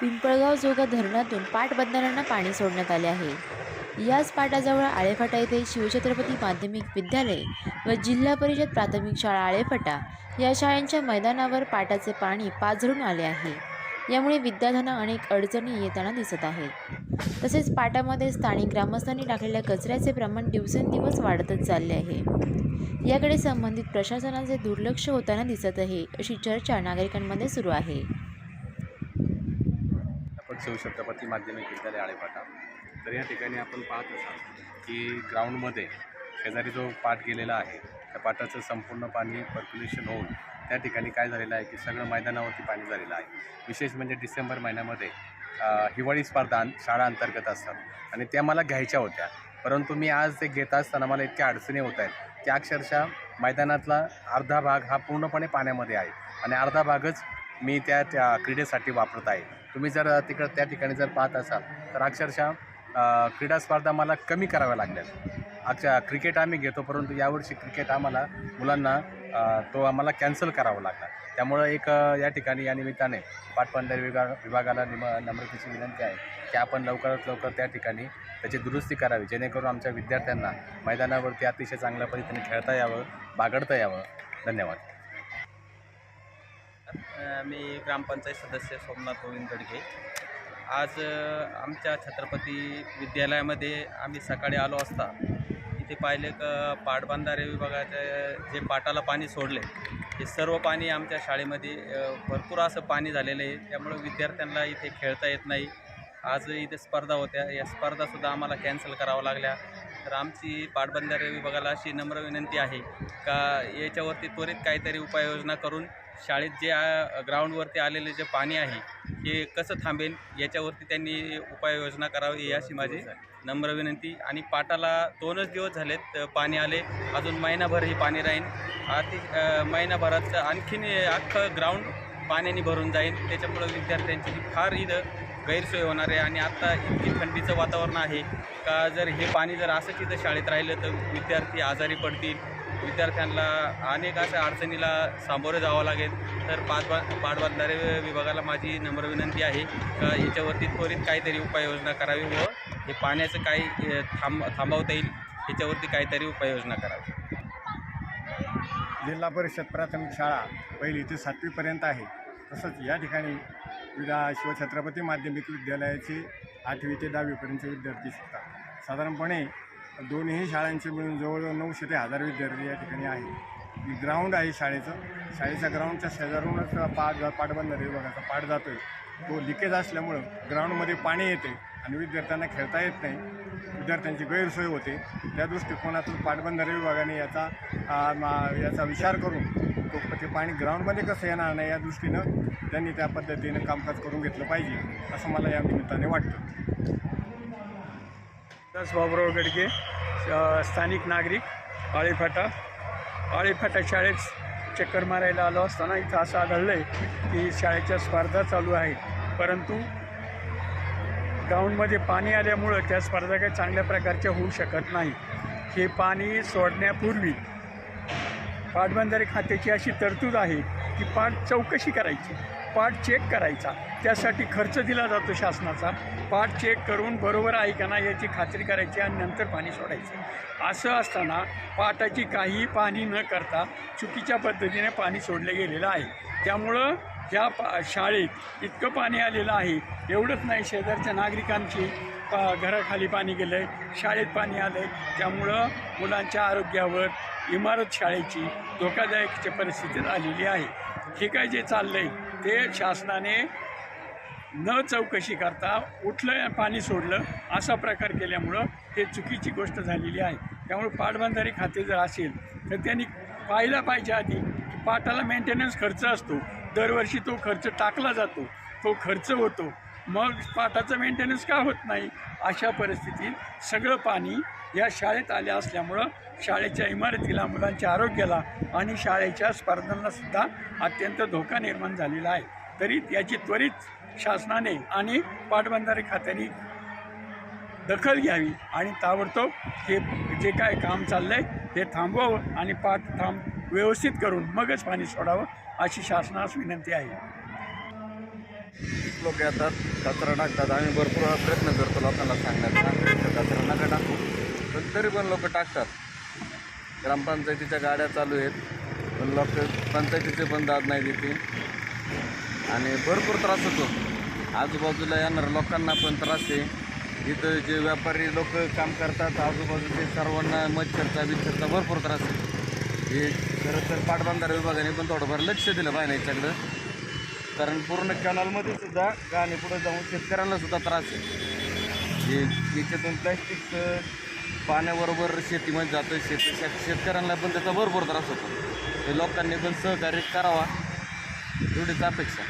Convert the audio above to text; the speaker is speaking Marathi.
पिंपळगाव जोगा धरणातून पाट बंधाऱ्यांना पाणी सोडण्यात आले आहे. याच पाटाजवळ आळेफाटा येथे शिवछत्रपती माध्यमिक विद्यालय व जिल्हा परिषद प्राथमिक शाळा आळेफाटा या शाळांच्या मैदानावर पाटाचे पाणी पाझरून आले आहे. यामुळे विद्यार्थ्यांना अनेक अडचणी येताना दिसत आहेत तसेच पाटामध्ये स्थानिक ग्रामस्थांनी टाकलेल्या कचऱ्याचे प्रमाण दिवसेंदिवस वाढतच चालले आहे. याकडे संबंधित प्रशासनाचे दुर्लक्ष होताना दिसत आहे अशी चर्चा नागरिकांमध्ये सुरू आहे. आपण माध्यमिक विद्यालय आळेपाटा. तर या ठिकाणी आपण पाहत असाल की ग्राउंडमध्ये शेजारी जो पाट गेलेला आहे त्या पाटाचं संपूर्ण पाणी पर्क्युलेशन होऊन त्या ठिकाणी काय झालेलं आहे की सगळं मैदानावरती पाणी झालेलं आहे. विशेष म्हणजे डिसेंबर महिन्यामध्ये हिवाळी स्पर्धा शाळा अंतर्गत असतात आणि त्या मला घ्यायच्या होत्या. परंतु मी आज ते घेत असताना मला इतक्या अडचणी होत आहेत की अक्षरशः मैदानातला अर्धा भाग हा पूर्णपणे पाण्यामध्ये आहे आणि अर्धा भागच मी त्या त्या क्रीडेसाठी वापरत आहे. तुम्ही जर तिकडं त्या ठिकाणी जर पाहत असाल तर अक्षरशः क्रीडा स्पर्धा मला कमी कराव्या लागल्या. अक्षा क्रिकेट आम्ही घेतो परंतु यावर्षी क्रिकेट आम्हाला मुलांना तो आम्हाला कॅन्सल करावा लागला. त्यामुळं एक या ठिकाणी या निमित्ताने पाटबंधारे विभाग विभागाला निम नम्रतेची विनंती आहे की आपण लवकरात लवकर त्या ठिकाणी त्याची दुरुस्ती करावी जेणेकरून आमच्या विद्यार्थ्यांना मैदानावरती अतिशय चांगल्या पद्धतीने खेळता यावं बागडता यावं. धन्यवाद. मी ग्रामपंचायत सदस्य सोमनाथ गोविंद गडगे. आज आमच्या छत्रपती विद्यालयामध्ये आम्ही सकाळी आलो असता. इथे पाहिले का पाटबंधारे विभागाचे जे पाटाला पाणी सोडले हे सर्व पाणी आमच्या शाळेमध्ये भरपूर असं पाणी झालेलं आहे. त्यामुळं विद्यार्थ्यांना इथे खेळता येत नाही. आज इथे स्पर्धा होत्या. या स्पर्धासुद्धा आम्हाला कॅन्सल कराव्या लागल्या. तर आमची पाटबंधारे विभागाला अशी नम्र विनंती आहे का याच्यावरती त्वरित काहीतरी उपाययोजना करून शाळेत जे ग्राउंडवरती आलेले जे पाणी आहे हे कसं थांबेल? याच्यावरती त्यांनी उपाययोजना करावी अशी माझी नम्र विनंती. आणि पाटाला दोनच दिवस झालेत पाणी आले. अजून महिनाभरही पाणी राहील. अति महिनाभरात आणखीन अख्खं ग्राउंड पाण्याने भरून जाईल. त्याच्यामुळं विद्यार्थ्यांची फार इथं गैरसोय होणार आहे. आणि आता इतकी थंडीचं वातावरण आहे का जर हे पाणी जर असंच इथं शाळेत राहिलं तर विद्यार्थी आजारी पडतील. विद्यार्थ्यांना अनेक अशा अडचणीला सामोरं जावं लागेल. तर पाटबा पाटबंधारे विभागाला माझी नम्र विनंती आहे. का याच्यावरती त्वरित काहीतरी उपाययोजना करावी व हे पाण्याचं काही थांब थांबवता येईल. याच्यावरती काहीतरी उपाययोजना करावी. जिल्हा परिषद प्राथमिक शाळा पहिली ते सातवीपर्यंत आहे. तसंच या ठिकाणी विदा शिवछत्रपती माध्यमिक विद्यालयाचे आठवी ते दहावीपर्यंतचे विद्यार्थी शिकतात. साधारणपणे दोन्ही शाळांचे मिळून जवळजवळ नऊशे ते हजार विद्यार्थी या ठिकाणी आहे ग्राउंड आहे शाळेचं. शाळेच्या ग्राउंडच्या शेजारूनच पाट पाटबंधारे विभागाचा पाठ जातो आहे तो लिकेज असल्यामुळं ग्राउंडमध्ये पाणी येते आणि विद्यार्थ्यांना खेळता येत नाही. विद्यार्थ्यांची गैरसोय होते. त्या दृष्टिकोनातून पाटबंधारे विभागाने याचा मा- याचा विचार करून तो ते पाणी ग्राउंडमध्ये कसं येणार नाही या दृष्टीनं त्यांनी त्या पद्धतीनं कामकाज करून घेतलं पाहिजे असं मला या निमित्ताने वाटतं. दास बाबुराव गडगे स्थानिक नागरिक आळेफाटा आळेफाटा शाळेत चक्कर मारायला आलो असताना इथं असं आढळलं आहे की शाळेच्या स्पर्धा चालू आहेत. परंतु ग्राउंडमध्ये पाणी आल्यामुळं त्या स्पर्धा काही चांगल्या प्रकारच्या होऊ शकत नाही. हे पाणी सोडण्यापूर्वी पाटबंधारे खात्याची अशी तरतूद आहे की पाठ चौकशी करायची. पाठ चेक करायचा. त्यासाठी खर्च दिला जातो शासनाचा. पाठ चेक करून बरोबर आहे का नाही याची खात्री करायची आणि नंतर पाणी सोडायचं. असं असताना पाटाची काही पाणी न करता चुकीच्या पद्धतीने पाणी सोडलं गेलेलं आहे. त्यामुळं ह्या पा शाळेत इतकं पाणी आलेलं आहे. एवढंच नाही शेजारच्या नागरिकांची पा घराखाली पाणी गेलं आहे शाळेत पाणी आलं आहे त्यामुळं मुलांच्या आरोग्यावर इमारत शाळेची धोकादायकच्या परिस्थितीत आलेली आहे. हे काय जे चाललं आहे ते शासनाने न चौकशी करता उठलं पाणी सोडलं असा प्रकार केल्यामुळं हे चुकीची गोष्ट झालेली आहे. त्यामुळे पाटबंधारे खाते जर असेल तर त्यांनी पाहिलं पाहिजे आधी की पाटाला मेंटेनन्स खर्च असतो. दरवर्षी तो खर्च टाकला जातो तो खर्च होतो. मग पाटाचं मेंटेनन्स का होत नाही? अशा परिस्थितीत सगळं पाणी या शाळेत आल्या असल्यामुळं शाळेच्या इमारतीला मुलांच्या आरोग्याला आणि शाळेच्या स्पर्धांनासुद्धा अत्यंत धोका निर्माण झालेला आहे. तरी याची त्वरित शासनाने आणि पाटबंधारे खात्याने दखल घ्यावी आणि ताबडतोब हे जे काय काम चाललं आहे ते थांबवावं आणि पाठ थांब व्यवस्थित करून मगच पाणी सोडावं अशी शासनास विनंती आहे. लोक येतात कचरा टाकतात. आम्ही भरपूर प्रयत्न करतो लोकांना सांगण्याचा. कचरा नका टाकू. पण तरी पण लोक टाकतात. ग्रामपंचायतीच्या गाड्या चालू आहेत. पण लोक पंचायतीचे पण दाद नाही देते आणि भरपूर त्रास होतो. आजूबाजूला येणाऱ्या लोकांना पण त्रास आहे. इथं जे व्यापारी लोक काम करतात आजूबाजूचे सर्वांना मच्छरचा बिच्छरचा भरपूर त्रास आहे. हे खरं तर पाटबंधारे विभागाने पण थोडंफार लक्ष दिलं पाहिजे याच्याकडं. कारण पूर्ण कॅनलमध्ये सुद्धा गाणी पुढे जाऊन शेतकऱ्यांना सुद्धा त्रास आहे. हे याच्यातून प्लॅस्टिक पाण्याबरोबर शेतीमध्ये जातं शेत- शेतकऱ्यांना पण त्याचा भरपूर त्रास होतो. हे लोकांनी पण सहकार्य करावा एवढीच अपेक्षा.